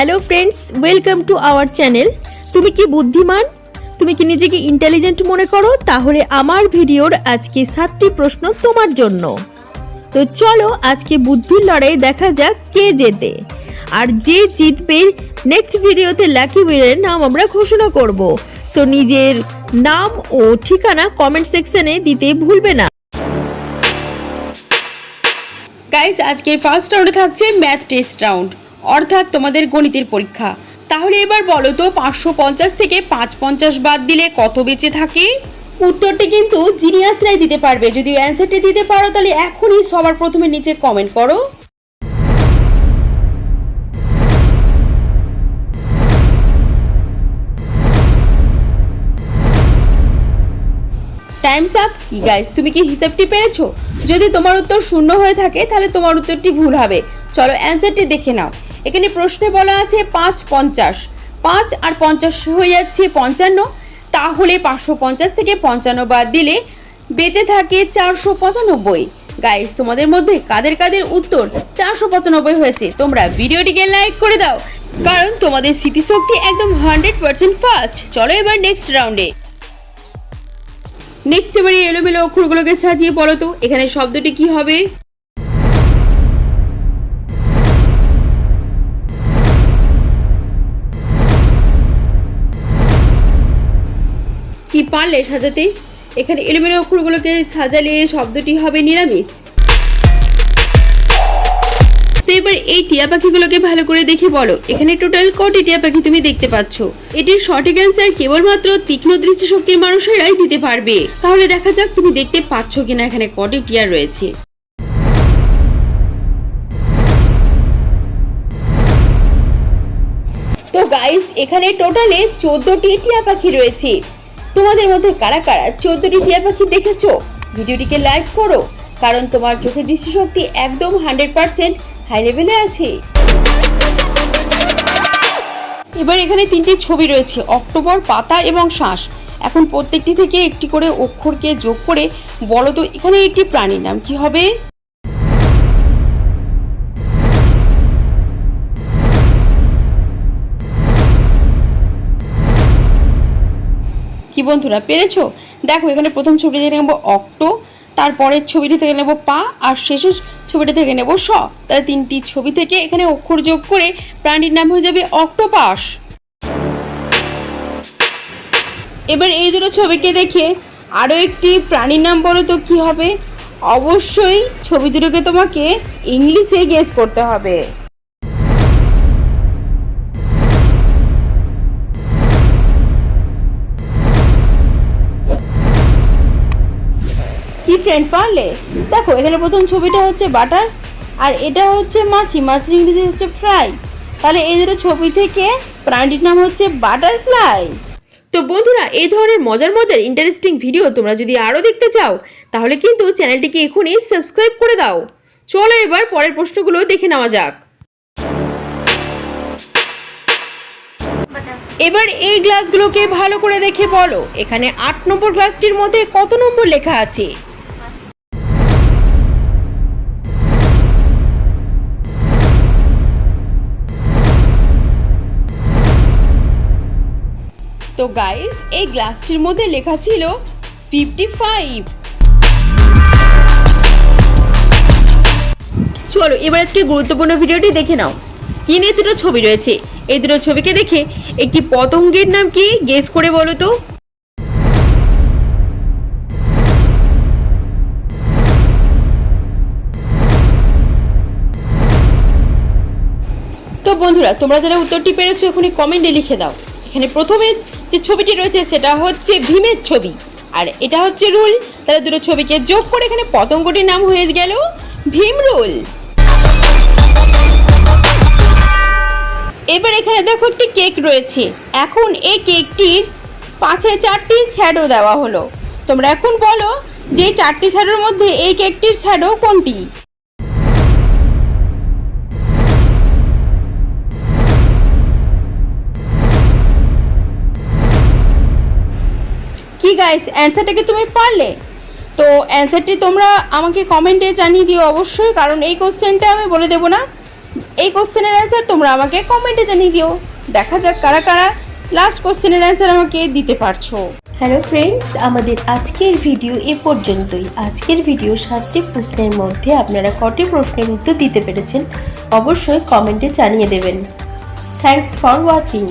Hello friends welcome to our channel তুমি কি বুদ্ধিমান? তুমি কি নিজেকে ইন্টেলিজেন্ট মনে করো? তাহলে আমার ভিডিওর আজকে সাতটি প্রশ্ন তোমার জন্য। তো চলো আজকে বুদ্ধির লড়াই দেখা যাক কে জেতে। আর যে জিতবে নেক্সট ভিডিওতে লাকি উইনের নাম আমরা ঘোষণা করব। সো নিজের নাম ও ঠিকানা কমেন্ট সেকশনে দিতে ভুলবে না। গাইজ আজকে ফার্স্ট রাউন্ডে থাকছে ম্যাথ টেস্ট রাউন্ড অর্থাৎ তোমাদের গণিতের পরীক্ষা। তাহলে এবার বলো তো, পাঁচশো পঞ্চাশ থেকে পাঁচ পঞ্চাশ বাদ দিলে কত বেঁচে থাকে? উত্তরটি কিন্তু জিনিয়াসরাই দিতে পারবে। যদি অ্যান্সারটি দিতে পারো, তাহলে এখনই সবার প্রথমে নিচে কমেন্ট করো। টাইমস আপ গাইস তুমি কি হিসাবটি পেরেছ? যদি তোমার উত্তর শূন্য হয়ে থাকে, তাহলে তোমার উত্তরটি ভুল হবে। চলো অ্যান্সারটি দেখে নাও। এখানে প্রশ্নে বলা আছে পাঁচ পঞ্চাশ। পাঁচ আর পঞ্চাশ হয়ে যাচ্ছে পঞ্চান্ন। তাহলে পাঁচশো পঞ্চাশ থেকে পঞ্চান্ন বাদ দিলে বেঁচে থাকে চারশো পঁচানব্বই। গাইস তোমাদের মধ্যে কাদের কাদের উত্তর চারশো পঁচানব্বই হয়েছে, তোমরা ভিডিওটিকে লাইক করে দাও। কারণ তোমাদের স্মৃতিশক্তি একদম হান্ড্রেড পার্সেন্ট ফাস্ট চলো এবার নেক্সট রাউন্ডে নেক্সট এবারে এলোমেলো অক্ষরগুলোকে সাজিয়ে বলো তো, এখানে শব্দটি কি হবে? পারলে সাজাতে, এখানে এলোমেলো অক্ষরগুলোকে সাজালে শব্দটি হবে নিরামিষ। তো এবার এই টিয়া পাখিগুলোকে ভালো করে দেখে বলো, এখানে টোটাল কটি টিয়া পাখি তুমি দেখতে পাচ্ছ? এটির সঠিক অ্যান্সার কেবলমাত্র তীক্ষ্ণ দৃষ্টিশক্তির মানুষেরাই দিতে পারবে। তাহলে দেখা যাক তুমি দেখতে পাচ্ছ কিনা এখানে কটি টিয়া রয়েছে। তো গাইস এখানে টোটালে চোদ্দটি টিয়া পাখি রয়েছে। তোমাদের মধ্যে কারা কারা চোদ্দটি টিয়া পাখি দেখেছ? ভিডিওটিকে লাইক করো, কারণ তোমার চোখের দৃষ্টিশক্তি একদম হান্ড্রেড পার্সেন্ট হাই লেভেলে আছে। এবার এখানে তিনটি ছবি রয়েছে, অক্টোবর, পাতা এবং শ্বাস এখন প্রত্যেকটি থেকে একটি করে অক্ষরকে যোগ করে বলো তো, এখানে একটি প্রাণীর নাম কি হবে? কি বন্ধুরা, পেরেছ? দেখো, এখানে প্রথম ছবিটি থেকে নেব অক্টো, তারপরের ছবিটি থেকে নেব পা, আর শেষের ছবিটি থেকে নেব স। তাহলে তিনটি ছবি থেকে এখানে অক্ষর যোগ করে প্রাণীর নাম হয়ে যাবে অক্টোপাস। এবার এই দুটো ছবিকে দেখে আরও একটি প্রাণীর নাম বলো তো কি হবে? অবশ্যই ছবি দুটোকে তোমাকে ইংলিশে গেস করতে হবে। ফ্রেন্ড পারলে, দেখো, এখানে প্রথম ছবিটা হচ্ছে বাটার আর এটা হচ্ছে মাছি, মাছের ইংরেজি হচ্ছে ফ্রাই তাহলে এই দুটো ছবি থেকে প্রাণীটির নাম হচ্ছে বাটারফ্লাই তো বন্ধুরা এই ধরনের মজার মজার ইন্টারেস্টিং ভিডিও তোমরা যদি আরও দেখতে চাও, তাহলে কিন্তু চ্যানেলটিকে এখনই সাবস্ক্রাইব করে দাও। চলো এবার পরের প্রশ্নগুলো দেখে নেওয়া যাক। এবার এই গ্লাসগুলোকে ভালো করে দেখে বলো, এখানে আট নম্বর গ্লাসটির মধ্যে কত নম্বর লেখা আছে? তো গাইস এই গ্লাসটির মধ্যে লেখা ছিল ফিফটি ফাইভ চলো, এবার আজকে গুরুত্বপূর্ণ ভিডিওটি দেখে নাও। স্ক্রিনে দুটো ছবি রয়েছে। এই দুটো ছবিকে দেখে একটি পতঙ্গের নাম কি? গেস করে বলো তো। তো বন্ধুরা, তোমরা যারা উত্তরটি পেরেছ, এখনই কমেন্টে লিখে দাও। এখানে প্রথমে যে ছবিটি রয়েছে সেটা হচ্ছে ভীমের ছবি। আর এটা হচ্ছে রুল, তাহলে দুটো ছবিকে যোগ করে এখানে পতঙ্গটির নাম হয়ে গেল ভীম রুল। এবার এখানে দেখো একটি কেক রয়েছে। এখন এই কেকটির পাশে চারটি শ্যাডো দেওয়া হলো। তোমরা এখন বলো যে চারটি শ্যাডোর মধ্যে এই কেকটির শ্যাডো কোনটি? কি গাইস অ্যান্সারটাকে তুমি পারলে? তো অ্যান্সারটি তোমরা আমাকে কমেন্টে জানিয়ে দিও অবশ্যই, কারণ এই কোশ্চেনটা আমি বলে দেবো না। এই কোশ্চেনের অ্যান্সার তোমরা আমাকে কমেন্টে জানিয়ে দিও। দেখা যাক কারা কারা লাস্ট কোশ্চেনের অ্যান্সার আমাকে দিতে পারছ। হ্যালো ফ্রেন্ডস আমাদের আজকের ভিডিও এ পর্যন্তই। আজকের ভিডিও সাতটি প্রশ্নের মধ্যে আপনারা কটি প্রশ্নের উত্তর দিতে পেরেছেন, অবশ্যই কমেন্টে জানিয়ে দেবেন। Thanks for watching